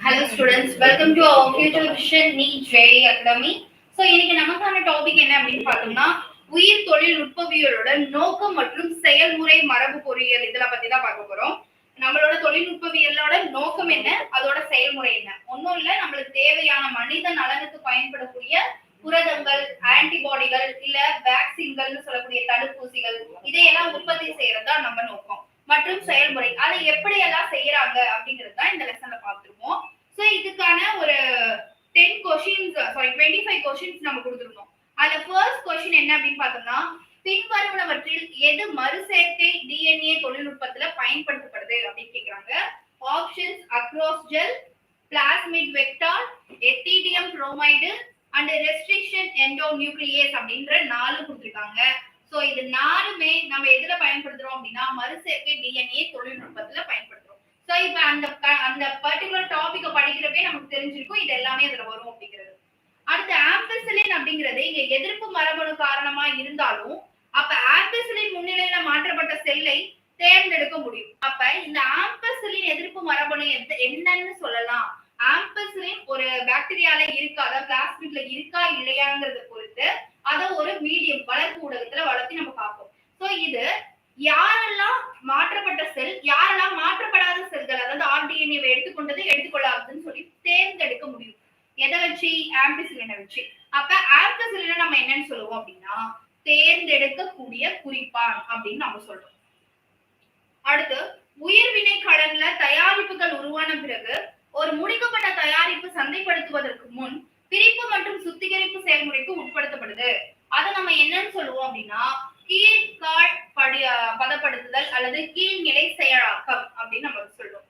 Hello students welcome to our future vision நீ Jai academy so இன்னைக்கு நமக்கான டாபிக் என்ன அப்படின்னு பார்த்தோம்னா உயிர் தொழில்நுட்பவியலோட நோக்கம் மற்றும் செயல்முறை மரபு பொறியியல் இதெல்லாம் பத்தி தான் பார்க்க போறோம். நம்மளோட தொழில்நுட்பவியலோட நோக்கம் என்ன? அதோட செயல்முறை என்ன? ஒன்றும் இல்லை நம்மளுக்கு தேவையான மனித நலனுக்கு பயன்படக்கூடிய புரதங்கள் ஆன்டிபாடிகள் இல்ல வேக்சின்கள்னு சொல்லக்கூடிய தடுப்பூசிகள் இதையெல்லாம் உற்பத்தி செய்யறது தான் நம்ம நோக்கம். மற்றும் செயல்முறை. அதை எப்படி எல்லாம் செய்யறாங்க அப்படிங்கிறது தான் இந்த லெசன்ல பார்த்திருக்கோம் சோ இதுக்கான ஒரு ten questions sorry twenty five questions நம்ம கொடுத்துருக்கோம் அதுல ஃபர்ஸ்ட் கொஷின் என்ன அப்படின்னு பார்த்தோம்னா பின்வருவனவற்றில் எது மறுசேர்க்கை டிஎன்ஏ தொழில்நுட்பத்துல பயன்படுத்தப்படுது அப்படின்னு கேக்குறாங்க. Options agarose gel plasmid vector ethidium bromide and restriction endonuclease அப்படின்ற நாலு கொடுத்துருக்காங்க. ஸோ இது நாலுமே நம்ம எதுல பயன்படுத்துறோம் அப்படின்னா மறுசேர்க்கை டிஎன்ஏ தொழில்நுட்பத்துல பயன்படுத்துறோம். ஸோ இப்போ அந்த அந்த பர்டிகுலர் டாபிக்கை படிக்கிறப்பே நமக்கு தெரிஞ்சிருக்கும் இது எல்லாமே இதுல வரும் அப்படிங்கிறது. அடுத்து ஆம்பிசிலின் அப்படிங்கிறது இங்க எதிர்ப்பு மரபணு காரணமா இருந்தாலும் அப்ப ஆம்பிசிலின் முன்னிலையில மாற்றப்பட்ட செல்லை தேர்ந்தெடுக்க முடியும். அப்ப இந்த ஆம்பசிலின் எதிர்ப்பு மரபணு என்னன்னு சொல்லலாம். ஆம்பிசிலின் பாக்டீரியால இருக்கா? அதாவது பிளாஸ்மிக்ல இருக்கா இல்லையாங்கிறத பொறுத்து அதை ஒரு மீடியம் வளர்ப்பு ஊடகத்துல வளர்த்தி நம்ம பார்ப்போம். ஸோ இது யாரெல்லாம் மாற்றப்பட்ட செல் யாரெல்லாம் மாற்றப்படாத செல்கள் அதாவது ஆர்டிஎன்ஏவை எடுத்துக்கொண்டது எடுத்துக்கொள்ளாதுன்னு சொல்லி தேர்ந்தெடுக்க முடியும். எதை வச்சு? ஆம்பிசிலினை வச்சு. அப்ப ஆம்பிசிலினை நம்ம என்னன்னு சொல்லுவோம் அப்படின்னா தேர்ந்தெடுக்கக்கூடிய குறிப்பான் அப்படின்னு நம்ம சொல்றோம். அடுத்து உயிர்வினை கடன்ல தயாரிப்புகள் உருவான பிறகு ஒரு முடிக்கப்பட்ட சந்தைப்படுத்துவதற்கு முன் பிரிப்பு மற்றும் சுத்திகரிப்பு செயல்முறைக்கு உட்படுத்தப்படுது. அதை நம்ம என்னன்னு சொல்லுவோம் அப்படின்னா கீழ்கால் படி பதப்படுத்துதல் அல்லது கீழ்நிலை செயலாக்கம் அப்படின்னு நம்ம சொல்றோம்.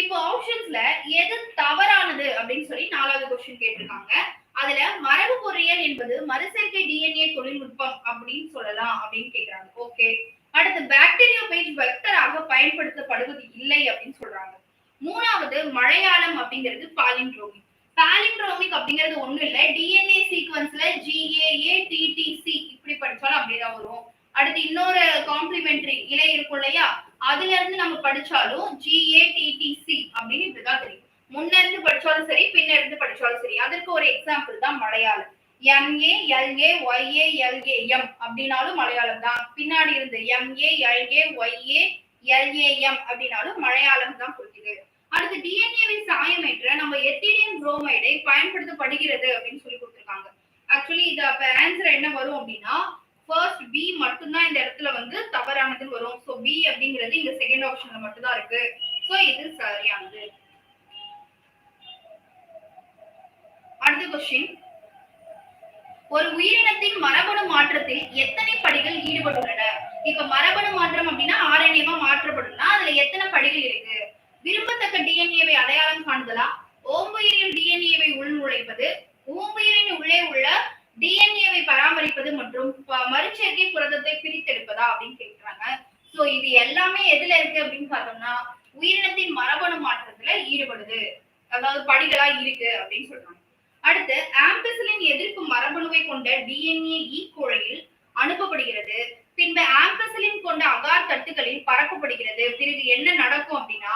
இப்போ ஆப்ஷன்ஸ்ல எது தவறானது அப்படின்னு சொல்லி நாலாவது கொஸ்டின் கேட்டிருக்காங்க. அதுல மரபு பொறியியல் என்பது மறுசேர்க்கை டிஎன்ஏ தொழில்நுட்பம் அப்படின்னு சொல்லலாம் அப்படின்னு கேக்குறாங்க. ஓகே அடுத்து பாக்டீரியா பேஜ் வெக்டராக பயன்படுத்தப்படுவது இல்லை அப்படின்னு சொல்றாங்க. மூணாவது மலையாளம் அப்படிங்கிறது பாலிண்ட்ரோமிக் பாலிண்ட்ரோமிக் அப்படிங்கிறது ஒண்ணும் இல்ல. டிஎன்ஏ சீக்வன்ஸ்ல ஜிஏஏ டிடிசி இப்படி படிச்சாலும் அப்படிதான் வரும். அடுத்து இன்னொரு காம்ப்ளிமெண்டரி இலை இருக்கும் இல்லையா? அதுல இருந்து நம்ம படிச்சாலும் ஜிஏ டிடிசி அப்படின்னு இப்படிதான் தெரியும். முன்ன இருந்து படிச்சாலும் சரி பின்ன இருந்து படிச்சாலும் சரி. அதற்கு ஒரு எக்ஸாம்பிள் தான் Malayalam. M A L A Y A L A M அப்படின்னாலும் மலையாளம் தான். பின்னாடி இருந்து எம்ஏ எல்ஏ ஒய்ஏ எல்ஏஎம் அப்படின்னாலும் மலையாளம் தான் குறிக்குது. டிஎன்ஏவை சாயமேற்ற நம்ம எத்திடியம் புரோமைடை பயன்படுத்தப்படுகிறது அப்படின்னு சொல்லி கொடுத்துருக்காங்க. ஆக்சுவலி இது அப்ப ஆன்சர் என்ன வரும் அப்படின்னா ஃபர்ஸ்ட் பி மட்டும்தான் இந்த இடத்துல வந்து தவறானது வரும். ஸோ பி அப்படிங்கிறது இந்த செகண்ட் ஆப்ஷன்ல மட்டும்தான் இருக்கு. ஸோ இது சரியானது. அடுத்த கொஸ்டின் ஒரு உயிரினத்தின் மரபணு மாற்றத்தில் எத்தனை படிகள் ஈடுபட்டுள்ளன? இப்ப மரபணு மாற்றம் அப்படின்னா ஆர்என்ஏவா மாற்றப்படும்னா அதுல எத்தனை படிகள் இருக்கு? விரும்பத்தக்க டிஎன்ஏவை அடையாளம் காணுதலா? ஓம்புயிரில் டிஎன்ஏவை உள்நுழைப்பது ஓம்புயிரின் உள்ளே உள்ள டிஎன்ஏவை பராமரிப்பது மற்றும் மறுச்சேர்க்கை புரதத்தை பிரித்தெடுப்பதா அப்படின்னு கேட்கிறாங்க சோ இது எல்லாமே எதுல இருக்கு அப்படின்னு பார்த்தோம்னா உயிரினத்தின் மரபணு மாற்றத்துல ஈடுபடுது. அதாவது படிகளா இருக்கு அப்படின்னு சொல்றாங்க. அடுத்து ஆம்பிசிலின் எதிர்ப்பு மரபணுவை கொண்ட டிஎன்ஏ ஈக்குழையில் அனுப்பப்படுகிறது. பின்பு ஆம்பிசிலின் கொண்ட அகார் தட்டுகளில் பறக்கப்படுகிறது. பிறகு என்ன நடக்கும் அப்படின்னா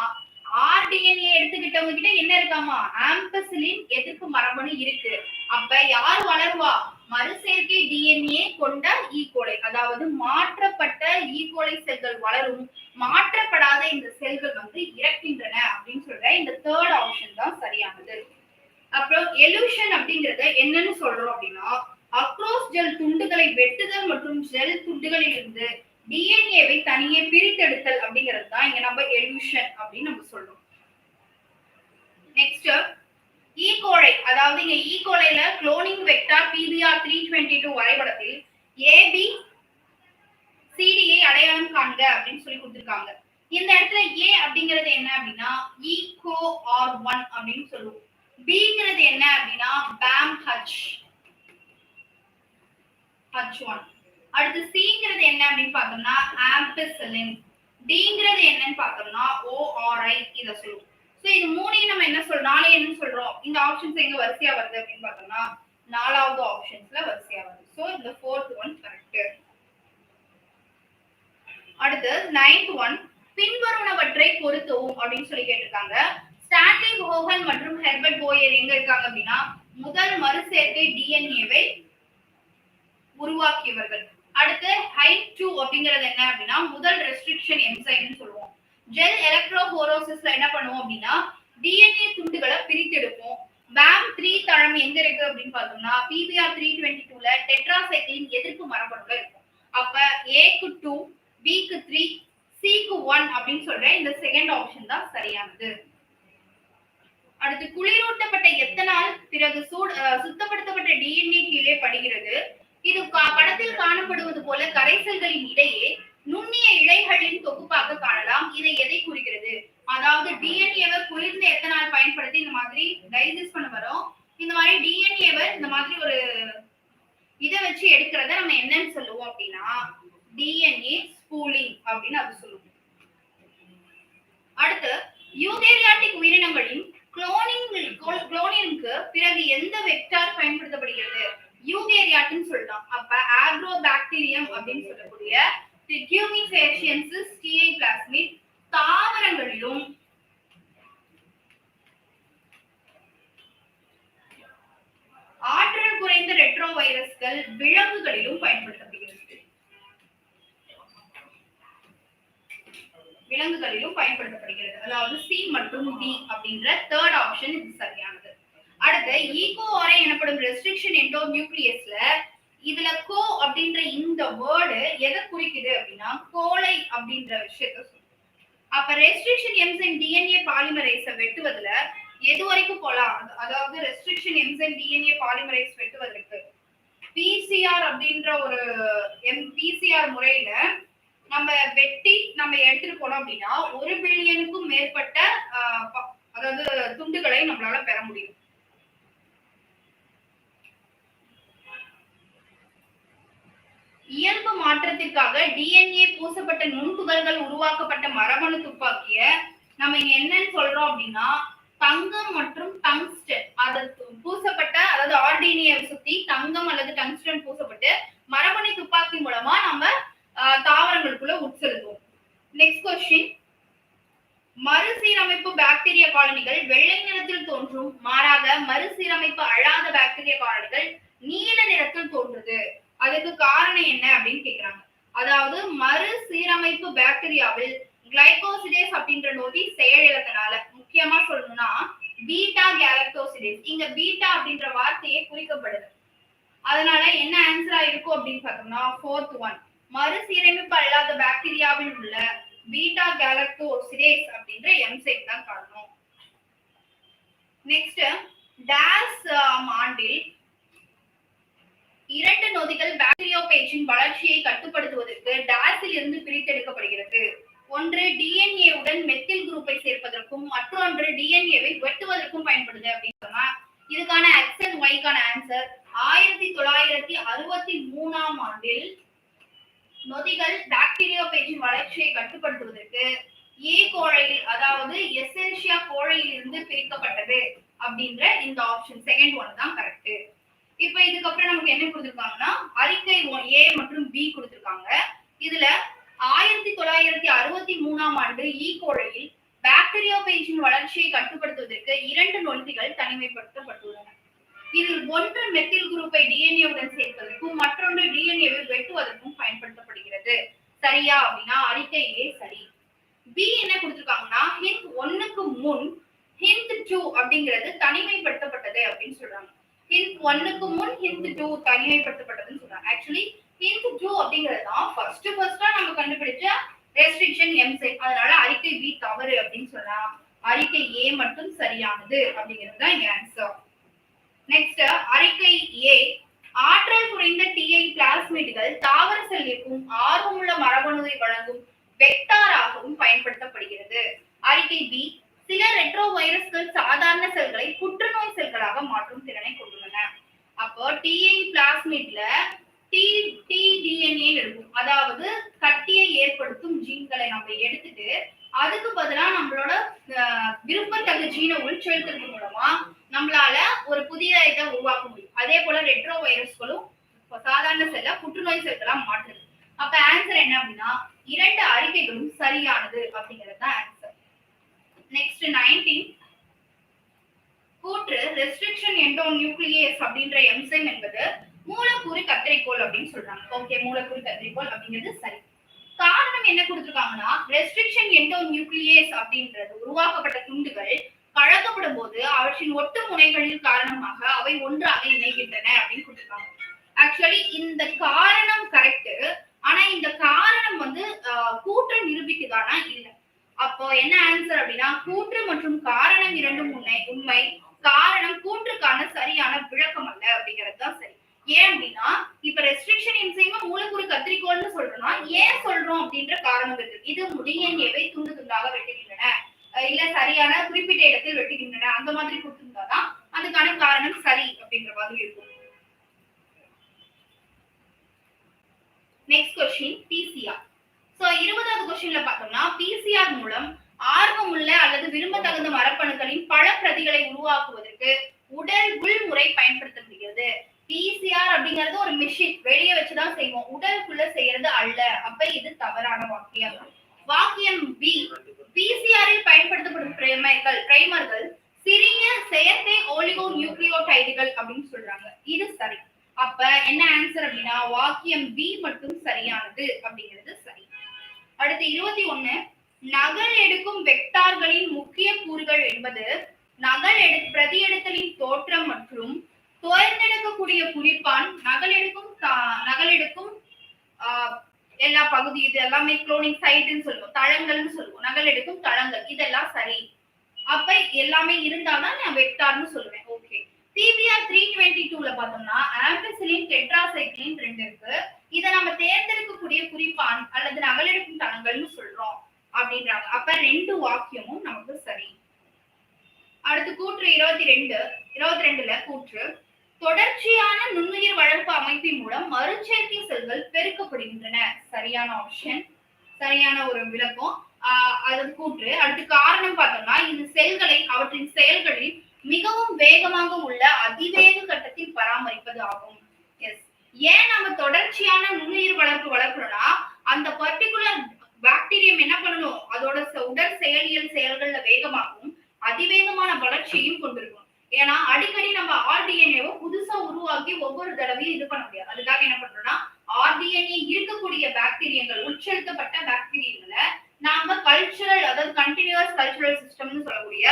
ஆர்டிஎன்ஏ எடுத்துக்கிட்டவங்க கிட்ட என்ன இருக்காமா? ஆம்பசிலின் எதிர்ப்பு மரபணு இருக்கு. அப்ப யார் வளருவா? மறுசேர்க்கை டிஎன்ஏ கொண்ட e ஈகோலை அதாவது மாற்றப்பட்ட e ஈகோலை செல்கள் வளரும். மாற்றப்படாத இந்த செல்கள் வந்து இறக்கின்றன அப்படின்னு சொல்ற இந்த தேர்ட் ஆப்ஷன் தான் சரியானது. அப்புறம் எலூஷன் அப்படிங்கறத என்னன்னு சொல்றோம் அப்படின்னா அக்ரோஸ் ஜெல் துண்டுகளை வெட்டுதல் மற்றும் ஜெல் துண்டுகளில் இருந்து டிஎன்ஏவை தனியே பிரித்தெடுத்தல் அப்படிங்கிறது தான் இங்க நம்ம எலியூஷன் அப்படின்னு நம்ம சொல்றோம். நெக்ஸ்ட் ஈகோலை e அதாவது இங்க ஈகோலைல cloning vector PBR three twenty two வரைபடத்தில் ஏபி சிடியை அடையாளம் காண்க அப்படின்னு சொல்லி கொடுத்துருக்காங்க. இந்த இடத்துல ஏ அப்படிங்கிறது என்ன அப்படின்னா ஈகோ ஆர் ஒன் அப்படின்னு சொல்லுவோம். பிங்கிறது என்ன அப்படின்னா பேம் ஹச் ஹச் ஒன் அடுத்து சிங்கிறது என்ன அப்படின்னு பார்த்தோம்னா ஆம்பிசிலின் டிங்கிறது என்னன்னு பார்த்தோம்னா ஓஆர்ஐ இதை சொல்லுவோம். ஸோ இது மூணையும் நம்ம என்ன சொல்றோம்? நாளே என்ன சொல்றோம்? இந்த ஆப்ஷன்ஸ் எங்க வரிசையா வருது அப்படின்னு பார்த்தோம்னா நாலாவது ஆப்ஷன்ஸ்ல வரிசையா வருது. ஸோ இந்த ஃபோர்த் ஒன் கரெக்ட் அடுத்து நைன்த் ஒன் பின்வருவனவற்றை பொருத்தவும் அப்படின்னு சொல்லி கேட்டிருக்காங்க. ஸ்டான்லி ஹோகன் மற்றும் ஹெர்பர்ட் போயர் எங்க இருக்காங்க அப்படின்னா முதல் மறுசேர்க்கை டிஎன்ஏவை உருவாக்கியவர்கள். அடுத்து ஹைட் டூ அப்படிங்கிறது என்ன அப்படின்னா முதல் ரெஸ்ட்ரிக்ஷன் என்சைம்னு சொல்லுவோம். ஜெல் எலக்ட்ரோபோரோசிஸ்ல என்ன பண்ணுவோம் அப்படின்னா டிஎன்ஏ துண்டுகளை பிரித்தெடுப்போம். பேம் த்ரீ தளம் எங்க இருக்கு அப்படின்னு பார்த்தோம்னா பிபிஆர் த்ரீ டுவெண்ட்டி டூல டெட்ராசைக்கிளின் எதிர்ப்பு மரபணுல இருக்கும். அப்ப ஏக்கு டூ பிக்கு த்ரீ சிக்கு ஒன் அப்படின்னு சொல்ற இந்த செகண்ட் ஆப்ஷன் தான் சரியானது. அடுத்து குளிரூட்டப்பட்ட எத்தனால் பிறகு சூடு அஹ், சுத்தப்படுத்தப்பட்ட டிஎன்ஏ கீழே படுகிறது. இது படத்தில் காணப்படுவது போல கரைசல்களின் இடையே நுண்ணிய இழைகளின் தொகுப்பாக காணலாம். இதை எதை குறிக்கிறது? அதாவது டிஎன்ஏவை குளிர்ந்த எத்தனால் பயன்படுத்தி இந்த மாதிரி டைஜஸ்ட் பண்ண வரோம். இந்த மாதிரி டிஎன்ஏவை இந்த மாதிரி ஒரு இதை வச்சு எடுக்கிறத நம்ம என்னன்னு சொல்லுவோம் அப்படின்னா டிஎன்ஏ ஸ்பூலிங் அப்படின்னு அது சொல்லுவோம். அடுத்து யூகேரியாட்டிக் உயிரினங்களின் குளோனிங் குளோனிங்க்கு பிறகு எந்த வெக்டார் பயன்படுத்தப்படுகிறது? யூகேரியாட்டுன்னு சொல்லலாம் அப்ப ஆக்ரோபாக்டீரியம் அப்படின்னு சொல்லக்கூடிய கியூமிஃபேஷியன்சிஸ் டிஐ பிளாஸ்மிட் தாவரங்களிலும் ஆற்றல் குறைந்த ரெட்ரோ வைரஸ்கள் விலங்குகளிலும் பயன்படுத்தப்படுகிறது. விலங்குகளிலும் பயன்படுத்தப்படுகிறது. அதாவது சி மற்றும் டி அப்படின்ற தேர்ட் ஆப்ஷன் இது சரியானது. அடுத்து ஈகோ ஈகோஆரை எனப்படும் ரெஸ்ட்ரிக்ஷன் என்டோ நியூக்ளியஸ்ல இதுல கோ அப்படின்ற இந்த வேர்டு எதை குறிக்குது அப்படின்னா கோலை அப்படின்ற விஷயத்த சொல்லுது. அப்ப ரெஸ்ட்ரிக்ஷன் என்சைம் டிஎன்ஏ பாலிமரைஸ வெட்டுவதுல எது வரைக்கும் போலாம்? அதாவது ரெஸ்ட்ரிக்ஷன் என்சைம் டிஎன்ஏ பாலிமரைஸ் வெட்டுவதற்கு பிசிஆர் அப்படின்ற ஒரு எம் பிசிஆர் முறையில நம்ம வெட்டி நம்ம எடுத்துட்டு போனோம் அப்படின்னா ஒரு பில்லியனுக்கும் மேற்பட்ட அதாவது துண்டுகளை நம்மளால பெற முடியும். இயல்பு மாற்றத்திற்காக டிஎன்ஏ பூசப்பட்ட நுண்துகள்கள் உருவாக்கப்பட்ட மரபணு துப்பாக்கிய நம்ம இங்க என்னன்னு சொல்றோம் அப்படின்னா தங்கம் மற்றும் டங்ஸ்டன் அது பூசப்பட்ட அதாவது ஆர்டினியை சுத்தி தங்கம் அல்லது டங்ஸ்டன் பூசப்பட்டு மரபணு துப்பாக்கி மூலமா நம்ம தாவரங்களுக்குள்ள உட்செலுத்துவோம். நெக்ஸ்ட் கொஸ்டின் மறுசீரமைப்பு பாக்டீரியா காலனிகள் வெள்ளை நிறத்தில் தோன்றும் மாறாக மறுசீரமைப்பு அழாத பாக்டீரியா காலனிகள் நீல நிறத்தில் தோன்றுது. அதுக்கு காரணம் என்ன அப்படின்னு கேக்குறாங்க. அதாவது மறு சீரமைப்பு பாக்டீரியாவில் கிளைகோசிடேஸ் அப்படின்ற நோய் செயலிழந்தனால முக்கியமா சொல்லணும்னா பீட்டா கேலக்டோசிடேஸ் இங்க பீட்டா அப்படின்ற வார்த்தையே குறிக்கப்படுது. அதனால என்ன ஆன்சரா இருக்கும் அப்படின்னு பார்த்தோம்னா ஃபோர்த் ஒன் மறுசீரமைப்பு அல்லாத பாக்டீரியாவில் உள்ள பீட்டா கேலக்டோசிடேஸ் அப்படின்ற எம்சைட் தான் காரணம். நெக்ஸ்ட் டேஸ் ஆண்டில் நொதிகள் பாக்டீரியோபேஜின் வளர்ச்சியை கட்டுப்படுத்துவதற்கு டாஸில் இருந்து பிரித்தெடுக்கப்படுகிறது. ஒன்று டிஎன்ஏ உடன் மெத்தில் குரூப்பை சேர்ப்பதற்கும் மற்றொன்று டிஎன்ஏவை வெட்டுவதற்கும் பயன்படுது அப்படின்னு சொன்னா இதுக்கான எக்ஸல் ஒய்க்கான ஆன்சர் ஆயிரத்தி தொள்ளாயிரத்தி அறுபத்தி மூணாம் ஆண்டில் நொதிகள் பாக்டீரியோபேஜின் வளர்ச்சியை கட்டுப்படுத்துவதற்கு e. ஏ கோழையில் அதாவது எசென்ஷியா கோழையில் இருந்து பிரிக்கப்பட்டது அப்படின்ற இந்த ஆப்ஷன் செகண்ட் ஒன் தான் கரெக்ட் நமக்கு என்ன கொடுத்திருக்காங்கன்னா அறிக்கை ஏ மற்றும் பி கொடுத்திருக்காங்க. இதுல ஆயிரத்தி தொள்ளாயிரத்தி அறுபத்தி மூணாம் ஆண்டு ஈகோழையில் பாக்டீரியா பாக்டீரியோபேஜின் வளர்ச்சியை கட்டுப்படுத்துவதற்கு இரண்டு நொதிகள் தனிமைப்படுத்தப்பட்டுள்ளன. இதில் ஒன்று மெத்தில் குரூப்பை டிஎன்ஏவுடன் சேர்ப்பதற்கும் மற்றொன்று டிஎன்ஏவை வெட்டுவதற்கும் பயன்படுத்தப்படுகிறது. சரியா அப்படின்னா அறிக்கையே சரி. பி என்ன கொடுத்திருக்காங்கன்னா ஹிந்த் ஒன்னுக்கு முன் ஹிந்த் டூ அப்படிங்கிறது தனிமைப்படுத்தப்பட்டது அப்படின்னு சொல்றாங்க. ஹிந்த் ஒன்னுக்கு முன் ஹிந்த் டூ தனிமைப்படுத்தப்பட்டதுன்னு சொல்றாங்க. ஆக்சுவலி ஹிந்த் டூ அப்படிங்கிறது தான் ஃபர்ஸ்ட் ஃபர்ஸ்டா நம்ம கண்டுபிடிச்ச ரெஸ்ட்ரிக்ஷன் எம்சை அதனால அறிக்கை பி தவறு அப்படின்னு சொல்லலாம். அறிக்கை ஏ மட்டும் சரியானது அப்படிங்கிறது தான் இங்க ஆன்சர் நெக்ஸ்ட் அறிக்கை ஏ ஆற்றல் குறைந்த டிஐ பிளாஸ்மேட்டுகள் தாவர செல்லிற்கும் ஆர்வமுள்ள மரபணுவை வழங்கும் வெக்டாராகவும் பயன்படுத்தப்படுகிறது. அறிக்கை பி சில ரெட்ரோ வைரஸ்கள் சாதாரண செல்களை புற்றுநோய் செல்களாக மாற்றும் டிஐ பிளாஸ்மிட்ல டி டி டிஎன்ஏ இருக்கும் அதாவது கட்டியை ஏற்படுத்தும் ஜீன்களை நம்ம எடுத்துட்டு அதுக்கு பதிலா நம்மளோட விருப்பத்தக்க ஜீனை உள்செலுத்துறது மூலமா நம்மளால ஒரு புதிய இதை உருவாக்க முடியும். அதே போல ரெட்ரோ வைரஸ்களும் சாதாரண செல்ல புற்றுநோய் செல்களா மாற்றுது. அப்ப ஆன்சர் என்ன அப்படின்னா இரண்டு அறிக்கைகளும் சரியானது அப்படிங்கிறது தான் answer next nineteen restriction endonuclease அப்படின்ற எம்சைம் என்பது மூலக்கூறு கத்திரிக்கோள் அப்படின்னு சொல்றாங்க. ஓகே மூலக்கூறு கத்திரிக்கோள் அப்படிங்கிறது சரி. காரணம் என்ன கொடுத்துருக்காங்கன்னா ரெஸ்ட்ரிக்ஷன் எண்டோ நியூக்ளியஸ் அப்படின்றது உருவாக்கப்பட்ட துண்டுகள் கலக்கப்படும் போது அவற்றின் ஒட்டு முனைகளின் காரணமாக அவை ஒன்றாக இணைகின்றன அப்படின்னு கொடுத்துருக்காங்க. ஆக்சுவலி இந்த காரணம் கரெக்ட் ஆனா இந்த காரணம் வந்து கூற்று நிரூபிக்குதானா? இல்லை. அப்போ என்ன ஆன்சர் அப்படின்னா கூற்று மற்றும் காரணம் இரண்டும் உண்மை உண்மை காரணம் கூற்றுக்கான சரியான விளக்கம் அல்ல அப்படிங்கிறது தான் சரி ஏன் அப்படின்னா இப்ப ரெஸ்ட்ரிக்ஷன் என்சைம் மூலக்கூறு கத்திரிக்கோள்னு சொல்றோம்னா ஏன் சொல்றோம் அப்படின்ற காரணம் இருக்கு இது டிஎன்ஏவை துண்டு துண்டாக வெட்டுகின்றன? இல்ல சரியான குறிப்பிட்ட இடத்தில் வெட்டுகின்றன. அந்த மாதிரி கொடுத்திருந்தாதான் அதுக்கான காரணம் சரி அப்படிங்கிற மாதிரி இருக்கும். நெக்ஸ்ட் கொஸ்டின் பிசிஆர் சோ இருபதாவது கொஸ்டின்ல பார்த்தோம்னா பிசிஆர் மூலம் ஆர்வமுள்ள அல்லது விரும்பத்தகுந்த மரப்பணுக்களின் பல பிரதிகளை உருவாக்குவதற்கு உடல் உள்முறை பயன்படுத்தப்படுகிறது பிசிஆர் அப்படிங்கிறது ஒரு மிஷின் வெளியே வச்சுதான் செய்வோம். உடலுக்குள்ள செய்யறது அல்ல. அப்ப இது தவறான வாக்கியம். வாக்கியம் பி பிசிஆரில் பயன்படுத்தப்படும் பிரைமைகள் பிரைமர்கள் சிறிய செயற்கை ஓலிகோ நியூக்ளியோடைடுகள் அப்படின்னு சொல்றாங்க. இது சரி. அப்ப என்ன ஆன்சர் அப்படின்னா வாக்கியம் பி மட்டும் சரியானது அப்படிங்கிறது சரி. அடுத்து இருபத்தி ஒண்ணு நகல் எடுக்கும் வெக்டார்களின் முக்கிய கூறுகள் என்பது நகல் எடு பிரதி எடுத்தலின் தோற்றம் மற்றும் தேர்ந்தெடுக்கக்கூடிய குறிப்பான் நகலெடுக்கும் நகலெடுக்கும் ஆஹ், எல்லா பகுதி இது எல்லாமே குளோனிங் சைடுன்னு சொல்லுவோம். தளங்கள்னு சொல்லுவோம். நகலெடுக்கும் தளங்கள். இதெல்லாம் சரி. அப்ப எல்லாமே இருந்தாதான் நான் வெக்டார்னு சொல்லுவேன். ஓகே பிபிஆர் த்ரீ டுவெண்ட்டி டூல பார்த்தோம்னா ஆம்பிசிலின் டெட்ராசைக்ளின் ரெண்டு இருக்கு. இதை நம்ம தேர்ந்தெடுக்கக்கூடிய குறிப்பான் அல்லது நகலெடுக்கும் தளங்கள்னு சொல்றோம் அப்படின்றாங்க. அப்ப ரெண்டு வாக்கியமும் நமக்கு சரி. அடுத்து கூற்று இருபத்தி ரெண்டு இருபத்தி ரெண்டுல கூற்று தொடர்ச்சியான நுண்ணுயிர் வளர்ப்பு அமைப்பின் மூலம் மறுச்சேர்க்கை செல்கள் பெருக்கப்படுகின்றன. சரியான ஆப்ஷன் சரியான ஒரு விளக்கம். அது கூற்று. அடுத்து காரணம் பார்த்தோம்னா இந்த செல்களை அவற்றின் செயல்களில் மிகவும் வேகமாக உள்ள அதிவேக கட்டத்தில் பராமரிப்பது ஆகும். எஸ் ஏன் நம்ம தொடர்ச்சியான நுண்ணுயிர் வளர்ப்பு வளர்க்கணும்னா அந்த பர்டிகுலர் பாக்டீரியம் என்ன பண்ணணும்? அதோட உடல் செயலியல் செயல்கள்ல வேகமாகவும் அதிவேகமான வளர்ச்சியும் கொண்டிருக்கும் ஏன்னா அடிக்கடி நம்ம ஆர்டிஎன்ஏவை புதுசா உருவாக்கி ஒவ்வொரு தடவையும் இது பண்ண முடியாது. அதுக்காக என்ன பண்றோம்னா ஆர்டிஎன்ஏ இருக்கக்கூடிய பாக்டீரியங்கள் உட்செலுத்தப்பட்ட பாக்டீரியங்களை நாம கல்ச்சுரல் அதாவது கண்டினியூஸ் கல்ச்சுரல் சிஸ்டம்னு சொல்லக்கூடிய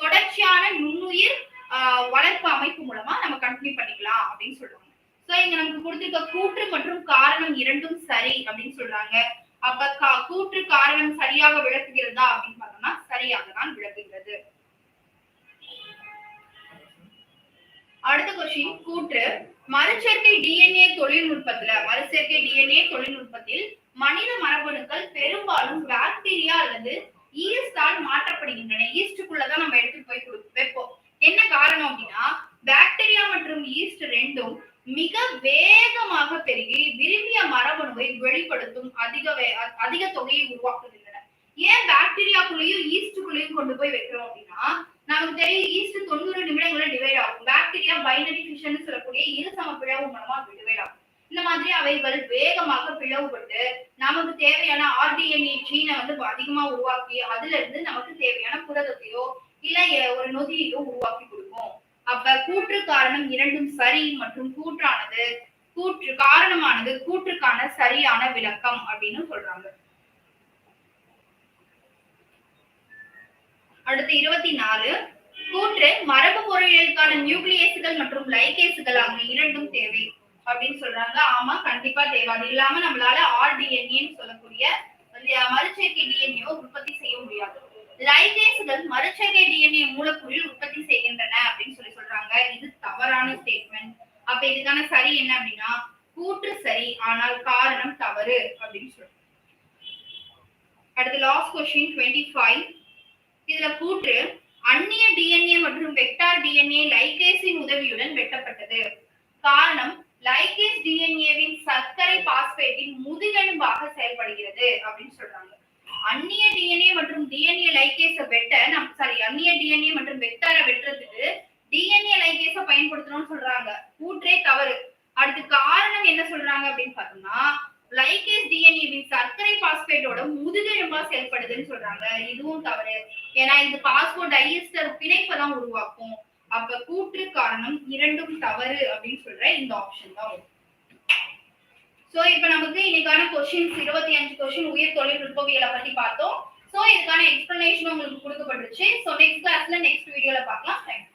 தொடர்ச்சியான நுண்ணுயிர் ஆஹ், வளர்ப்பு அமைப்பு மூலமா நம்ம கண்டினியூ பண்ணிக்கலாம் அப்படின்னு சொல்லுவாங்க. ஸோ இங்க நமக்கு கொடுத்திருக்க கூற்று மற்றும் காரணம் இரண்டும் சரி அப்படின்னு சொல்றாங்க. அப்ப கா- கூற்று காரணம் சரியாக விளக்குகிறதா அப்படின்னு பார்த்தோம்னா சரியாக தான் விளக்குகிறது. அடுத்த கொஸ்டின் கூற்று. மறுசேர்க்கை டிஎன்ஏ தொழில்நுட்பத்துல மறுசேர்க்கை டிஎன்ஏ தொழில்நுட்பத்தில் மனித மரபணுக்கள் பெரும்பாலும் பாக்டீரியா அல்லது ஈஸ்டால் மாற்றப்படுகின்றன. ஈஸ்டுக்குள்ளதான் நம்ம எடுத்து போய் வைப்போம். என்ன காரணம் அப்படின்னா பாக்டீரியா மற்றும் ஈஸ்ட் ரெண்டும் மிக வேகமாக பெருகி விரும்பிய மரபணுவை வெளிப்படுத்தும் அதிக வே- அ- அதிக தொகையை உருவாக்குகின்றன. ஏன் பாக்டீரியாக்குள்ளேயும் ஈஸ்டுக்குள்ளேயும் கொண்டு போய் வைக்கிறோம் அப்படின்னா நமக்கு தெரியும் ஈஸ்ட் தொண்ணூறு நிமிடங்கள டிவைட் ஆகும். பாக்டீரியா பைனரி ஃபிஷன் சொல்லக்கூடிய இரு சம பிளவு மூலமா டிவைட் ஆகும். இந்த மாதிரி அவைகள் வேகமாக பிளவுபட்டு நமக்கு தேவையான ஆர்டிஎன்ஏ ஜீனை வந்து அதிகமா உருவாக்கி அதுல இருந்து நமக்கு தேவையான புரதத்தையோ இல்ல ஒரு நொதியையோ உருவாக்கி கொடுக்கும். அப்ப கூற்று காரணம் இரண்டும் சரி மற்றும் கூற்றானது கூற்று காரணமானது கூற்றுக்கான சரியான விளக்கம் அப்படின்னு சொல்றாங்க. அடுத்து இருபத்தி நாலு. கூற்று மரபு பொருளியலுக்கான நியூக்ளியேசுகள் மற்றும் லைகேசுகள் ஆகிய இரண்டும் தேவை அப்படின்னு சொல்றாங்க. ஆமா கண்டிப்பா தேவை. அது இல்லாம நம்மளால ஆர்டிஎன்ஏன்னு சொல்லக்கூடிய மறுச்சேர்க்கை டிஎன்ஏ உற்பத்தி செய்ய முடியாது. லைகேஸ்கள் மறுச்சேர்க்கை டிஎன்ஏ மூலக்கூறில் உற்பத்தி செய்கின்றன அப்படின்னு சொல்லி சொல்றாங்க. இது தவறான ஸ்டேட்மெண்ட் அப்ப இதுக்கான சரி என்ன அப்படின்னா கூற்று சரி ஆனால் காரணம் தவறு அப்படின்னு சொல்றாங்க. அடுத்து லாஸ்ட் கொஸ்டின் டுவெண்ட்டி ஃபைவ் இதுல கூற்று அந்நிய டிஎன்ஏ மற்றும் வெக்டார் டிஎன்ஏ லைகேஸின் உதவியுடன் வெட்டப்பட்டது. காரணம் லைகேஸ் டிஎன்ஏவின் சர்க்கரை பாஸ்பேட்டின் முதுகெலும்பாக செயல்படுகிறது அப்படின்னு சொல்றாங்க. அந்நிய டிஎன்ஏ மற்றும் டிஎன்ஏ லைகேஸ வெட்ட நம் சாரி அந்நிய டிஎன்ஏ மற்றும் வெக்டாரை வெட்டுறதுக்கு டிஎன்ஏ லைகேஸ பயன்படுத்தணும்னு சொல்றாங்க. கூற்றே தவறு. அடுத்து காரணம் என்ன சொல்றாங்க அப்படின்னு பார்த்தோம்னா லைகேஸ் டிஎன்ஏவின் சர்க்கரை பாஸ்பேட்டோட முதுகெலும்பா செயல்படுதுன்னு சொல்றாங்க. இதுவும் தவறு. ஏன்னா இது பாஸ்போர்ட் டைஎஸ்டர் பிணைப்பை தான் உருவாக்கும். அப்ப கூற்று காரணம் இரண்டும் தவறு அப்படின்னு சொல்ற இந்த ஆப்ஷன் தான் வரும். சோ இப்ப நமக்கு இன்னைக்கான கொஸ்டின்ஸ் இருபத்தி அஞ்சு கொஸ்டின் உயிர் தொழில்நுட்பவியலை பத்தி பார்த்தோம். சோ இதுக்கான எக்ஸ்பிளனேஷன் உங்களுக்கு கொடுக்கப்பட்டுருச்சு. சோ நெக்ஸ்ட் கிளாஸ்ல நெக்ஸ்ட் வீடியோல பார்க்கலாம். Thank you